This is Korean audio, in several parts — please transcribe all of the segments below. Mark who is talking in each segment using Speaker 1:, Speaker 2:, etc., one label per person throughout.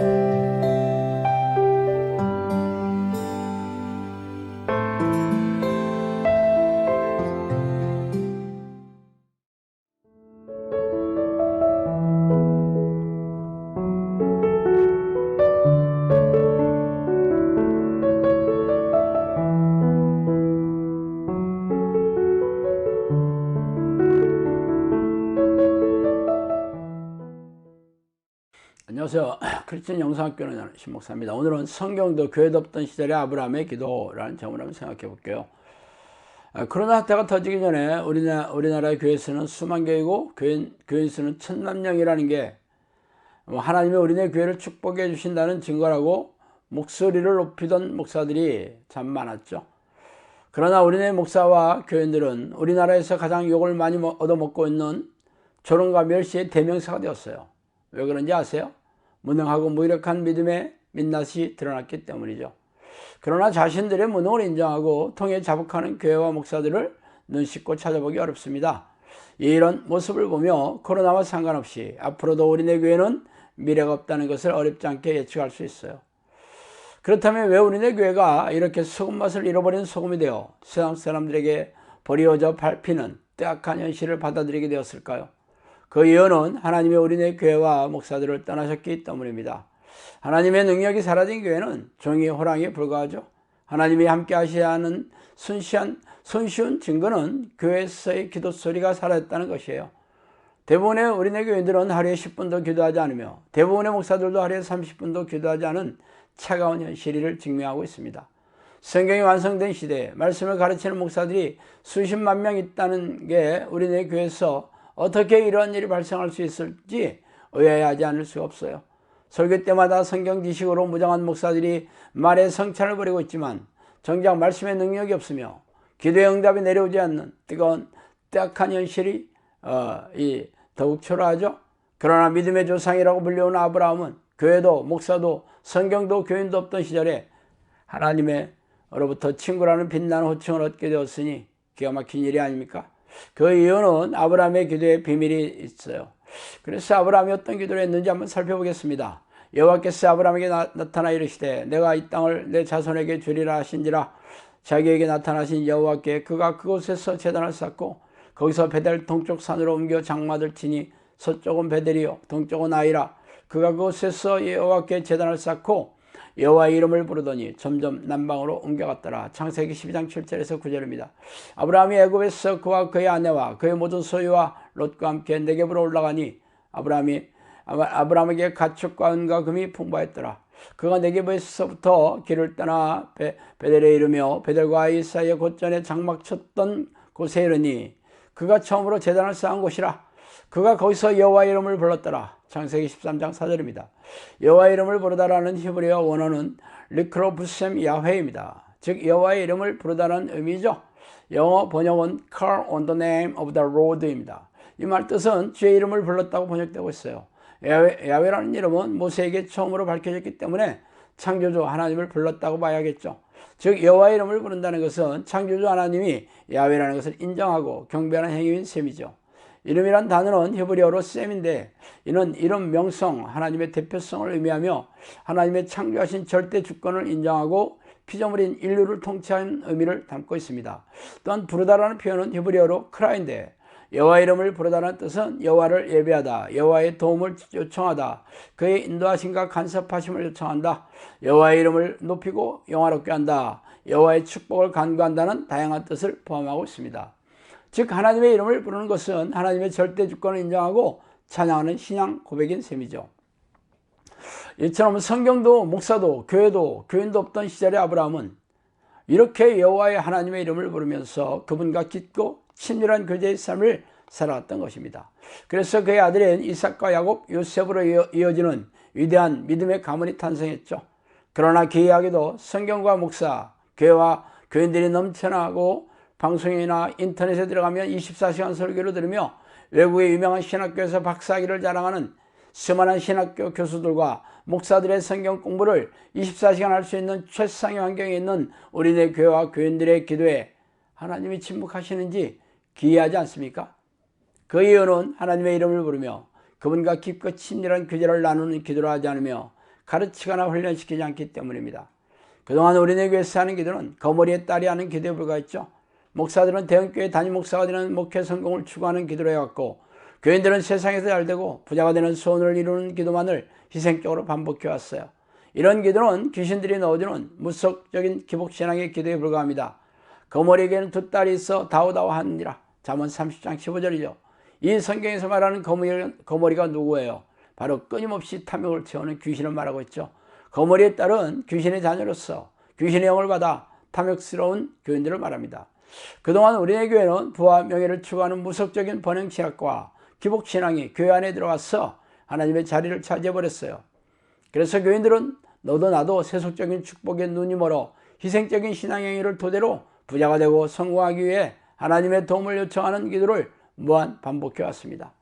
Speaker 1: Música 안녕하세요. 크리스천 영상학교는 신목사입니다. 오늘은 성경도 교회도 없던 시절의 아브라함의 기도라는 제목을 한번 생각해 볼게요. 아, 코로나 사태가 터지기 전에 우리나라, 우리나라의 교회 수는 수만 개이고 교인, 교인 수는 천만 명이라는 게뭐 하나님의 우리네 교회를 축복해 주신다는 증거라고 목소리를 높이던 목사들이 참 많았죠. 그러나 우리네 목사와 교인들은 우리나라에서 가장 욕을 많이 얻어먹고 있는 조롱과 멸시의 대명사가 되었어요. 왜 그런지 아세요? 무능하고 무력한 믿음의 민낯이 드러났기 때문이죠. 그러나 자신들의 무능을 인정하고 통해 자복하는 교회와 목사들을 눈 씻고 찾아보기 어렵습니다. 이런 모습을 보며 코로나와 상관없이 앞으로도 우리네 교회는 미래가 없다는 것을 어렵지 않게 예측할 수 있어요. 그렇다면 왜 우리네 교회가 이렇게 소금 맛을 잃어버린 소금이 되어 세상 사람들에게 버리워져 밟히는 뜨악한 현실을 받아들이게 되었을까요? 그 이유는 하나님의 우리네 교회와 목사들을 떠나셨기 때문입니다. 하나님의 능력이 사라진 교회는 종이 호랑이에 불과하죠. 하나님이 함께 하셔야 하는 순시한, 손쉬운 증거는 교회에서의 기도 소리가 사라졌다는 것이에요. 대부분의 우리네 교인들은 하루에 10분도 기도하지 않으며 대부분의 목사들도 하루에 30분도 기도하지 않은 차가운 현실을 증명하고 있습니다. 성경이 완성된 시대에 말씀을 가르치는 목사들이 수십만 명 있다는 게 우리네 교회에서 어떻게 이러한 일이 발생할 수 있을지 의아해하지 않을 수가 없어요. 설교 때마다 성경 지식으로 무장한 목사들이 말의 성찬을 벌이고 있지만 정작 말씀의 능력이 없으며 기도의 응답이 내려오지 않는 뜨거운 뜨악한 현실이 어, 이 더욱 초라하죠. 그러나 믿음의 조상이라고 불려온 아브라함은 교회도 목사도 성경도 교인도 없던 시절에 하나님의 으로부터 친구라는 빛나는 호칭을 얻게 되었으니 기가 막힌 일이 아닙니까? 그 이유는 아브라함의 기도에 비밀이 있어요. 그래서 아브라함이 어떤 기도를 했는지 한번 살펴보겠습니다. 여호와께서 아브라함에게 나, 타나 이르시되 내가 이 땅을 내 자손에게 주리라 하신지라 자기에게 나타나신 여호와께 그가 그곳에서 재단을 쌓고 거기서 베델 동쪽 산으로 옮겨 장마들 치니 서쪽은 베델이요 동쪽은 아이라 그가 그곳에서 여호와께 재단을 쌓고 여호와의 이름을 부르더니 점점 남방으로 옮겨갔더라. 창세기 12장 7절에서 9절입니다. 아브라함이 애굽에서 그와 그의 아내와 그의 모든 소유와 롯과 함께 내게부로 올라가니 아브라함이 아브라함에게 가축과 은과 금이 풍부했더라. 그가 내게부에서부터 길을 떠나 베, 델에 이르며 베델과 사이에 곧전에 장막 쳤던 곳에 이르니 그가 처음으로 재단을 쌓은 곳이라. 그가 거기서 여호와 이름을 불렀더라. 창세기 13장 4절입니다. 여호와 이름을 부르다라는 히브리어 원어는 리크로브셈 야훼입니다. 즉 여호와의 이름을 부르다는 의미죠. 영어 번역은 Call on the name of the Lord입니다. 이 말 뜻은 주의 이름을 불렀다고 번역되고 있어요. 야훼, 야훼라는 이름은 모세에게 처음으로 밝혀졌기 때문에 창조주 하나님을 불렀다고 봐야겠죠. 즉 여호와의 이름을 부른다는 것은 창조주 하나님이 야훼라는 것을 인정하고 경배하는 행위인 셈이죠. 이름이란 단어는 히브리어로 셈인데 이는 이름 명성 하나님의 대표성을 의미하며 하나님의 창조하신 절대 주권을 인정하고 피조물인 인류를 통치한 의미를 담고 있습니다. 또한 부르다라는 표현은 히브리어로 크라인데 여호와 이름을 부르다는 뜻은 여호와를 예배하다, 여호와의 도움을 요청하다, 그의 인도하심과 간섭하심을 요청한다, 여호와의 이름을 높이고 영화롭게 한다, 여호와의 축복을 간구한다는 다양한 뜻을 포함하고 있습니다. 즉 하나님의 이름을 부르는 것은 하나님의 절대 주권을 인정하고 찬양하는 신앙 고백인 셈이죠. 이처럼 성경도 목사도 교회도 교인도 없던 시절의 아브라함은 이렇게 여호와의 하나님의 이름을 부르면서 그분과 깊고 친밀한 교제의 삶을 살아왔던 것입니다. 그래서 그의 아들인 이삭과 야곱, 요셉으로 이어지는 위대한 믿음의 가문이 탄생했죠. 그러나 기이하게도 성경과 목사, 교회와 교인들이 넘쳐나고 방송이나 인터넷에 들어가면 24시간 설교를 들으며 외국의 유명한 신학교에서 박사학위를 자랑하는 수많은 신학교 교수들과 목사들의 성경 공부를 24시간 할 수 있는 최상의 환경에 있는 우리네 교회와 교인들의 기도에 하나님이 침묵하시는지 기이하지 않습니까? 그 이유는 하나님의 이름을 부르며 그분과 깊고 친밀한 교제를 나누는 기도를 하지 않으며 가르치거나 훈련시키지 않기 때문입니다. 그동안 우리네 교회에서 하는 기도는 거머리에 딸이 하는 기도에 불과했죠. 목사들은 대형교회 단임 목사가 되는 목회 성공을 추구하는 기도를 해왔고 교인들은 세상에서 잘되고 부자가 되는 소원을 이루는 기도만을 희생적으로 반복해 왔어요. 이런 기도는 귀신들이 넣어주는 무속적인 기복신앙의 기도에 불과합니다. 거머리에게는 두 딸이 있어 다우다우하느니라. 잠언 30장 15절이죠. 이 성경에서 말하는 거머리, 거머리 가 누구예요? 바로 끊임없이 탐욕을 채우는 귀신을 말하고 있죠. 거머리에 따른 귀신의 자녀로서 귀신의 영을 받아 탐욕스러운 교인들을 말합니다. 그동안 우리의 교회는 부와 명예를 추구하는 무속적인 번영신학과 기복신앙이 교회 안에 들어가서 하나님의 자리를 차지해버렸어요. 그래서 교인들은 너도 나도 세속적인 축복에 눈이 멀어 희생적인 신앙행위를 토대로 부자가 되고 성공하기 위해 하나님의 도움을 요청하는 기도를 무한 반복해 왔습니다.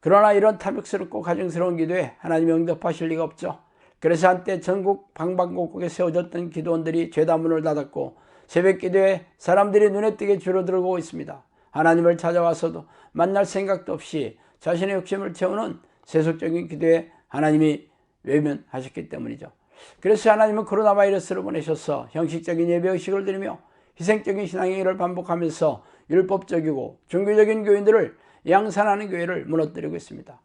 Speaker 1: 그러나 이런 탐욕스럽고 가증스러운 기도에 하나님이 응답하실 리가 없죠. 그래서 한때 전국 방방곡곡에 세워졌던 기도원들이 죄다 문을 닫았고 새벽 기도에 사람들이 눈에 띄게 줄어들고 있습니다. 하나님을 찾아와서도 만날 생각도 없이 자신의 욕심을 채우는 세속적인 기도에 하나님이 외면하셨기 때문이죠. 그래서 하나님은 코로나 바이러스를 보내셔서 형식적인 예배 의식을 드리며 희생적인 신앙행위를 반복하면서 율법적이고 종교적인 교인들을 양산하는 교회를 무너뜨리고 있습니다.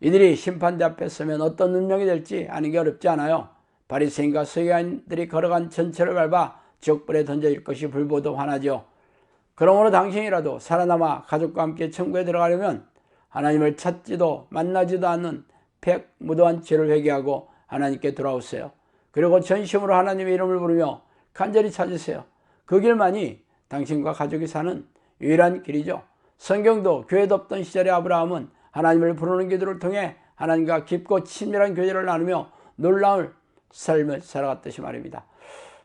Speaker 1: 이들이 심판대 앞에 서면 어떤 운명이 될지 아는 게 어렵지 않아요. 바리새인과 서기관들이 걸어간 전체를 밟아 지옥불에 던져질 것이 불보도 화나죠. 그러므로 당신이라도 살아남아 가족과 함께 천국에 들어가려면 하나님을 찾지도 만나지도 않는 백 무도한 죄를 회개하고 하나님께 돌아오세요. 그리고 전심으로 하나님의 이름을 부르며 간절히 찾으세요. 그 길만이 당신과 가족이 사는 유일한 길이죠. 성경도 교회도 없던 시절의 아브라함은 하나님을 부르는 기도를 통해 하나님과 깊고 친밀한 교제를 나누며 놀라운 삶을 살아갔듯이 말입니다.